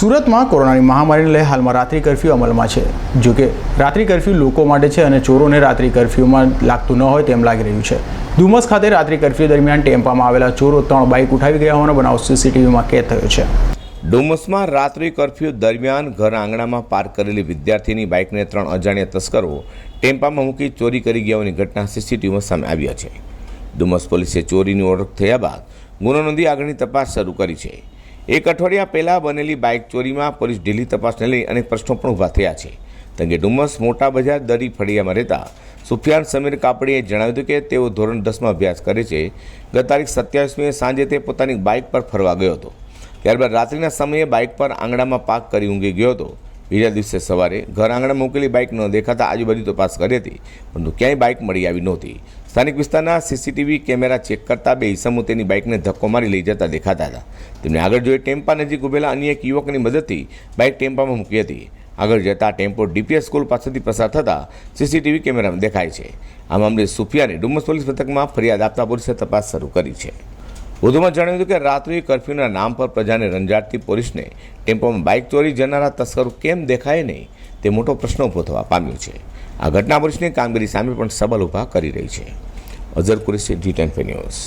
સુરતમાં કોરોનાની મહામારીને લઈ હાલમાં રાત્રિ કર્ફ્યુ અમલમાં છે. જો કે રાત્રિ કર્ફ્યુ લોકો માટે છે અને ચોરોને રાત્રિ કર્ફ્યુમાં લાગતું ન હોય તેમ લાગી રહ્યું છે. ડુમસ ખાતે રાત્રિ કર્ફ્યુ દરમિયાન ટેમ્પામાં આવેલા ચોરો ત્રણ બાઇક ઉઠાવી ગયા હોવાનો બનાવ સીસીટીવીમાં કેદ થયો છે. ડુમસમાં રાત્રિ કર્ફ્યુ દરમિયાન ઘર આંગણામાં પાર્ક કરેલી વિદ્યાર્થીની બાઇકને ત્રણ અજાણ્યા તસ્કરો ટેમ્પામાં મૂકી ચોરી કરી ગયાની ઘટના સીસીટીવીમાં સામે આવ્યા છે. ડુમસ પોલીસે ચોરીની ઓળખ થયા બાદ ગુનો નોંધી આગળની તપાસ શરૂ કરી છે. એક અઠવાડિયા પહેલાં બનેલી બાઇક ચોરીમાં પોલીસ ઢીલી તપાસને લઈ અનેક પ્રશ્નો પણ ઊભા થયા છે. તંગે ડુમસ મોટા બજાર દરી ફળિયામાં રહેતા સુફિયાન સમીર કાપડીએ જણાવ્યું હતું કે તેઓ ધોરણ દસમાં અભ્યાસ કરે છે. ગત તારીખ સત્યાવીસમીએ સાંજે તે પોતાની બાઇક પર ફરવા ગયો હતો. ત્યારબાદ રાત્રિના સમયે બાઇક પર આંગણામાં પાક કરી ઊંઘી ગયો હતો. બીજા દિવસે સવારે ઘર આંગણામાં મૂકેલી બાઇક ન દેખાતા આજુબાજુ તપાસ કરી હતી, પરંતુ ક્યાંય બાઇક મળી આવી નહોતી. સ્થાનિક વિસ્તારના સીસીટીવી કેમેરા ચેક કરતા બે ઈસમો તેની બાઇકને ધક્કો મારી લઈ જતા દેખાતા હતા. તેમને આગળ જોઈ ટેમ્પા નજીક ઉભેલા અન્ય એક યુવકની મદદથી બાઇક ટેમ્પામાં મૂકી હતી. આગળ જતા ટેમ્પો ડીપીએસ સ્કૂલ પાસેથી પસાર થતા સીસીટીવી કેમેરામાં દેખાય છે. આ મામલે સુફિયાને ડુમસ પોલીસ મથકમાં ફરિયાદ આપતા પોલીસે તપાસ શરૂ કરી છે. વધુમાં જણાવ્યું હતું કે રાત્રિ કર્ફ્યુના નામ પર પ્રજાને રંજાડતી પોલીસને ટેમ્પોમાં બાઇક ચોરી જનારા તસ્કરો કેમ દેખાય નહીં તે મોટો પ્રશ્ન ઊભો થવા પામ્યો છે. આ ઘટના પોલીસની કામગીરી સામે પણ સવાલ ઊભા કરી રહી છે. Azhar Qureshi, G ten news.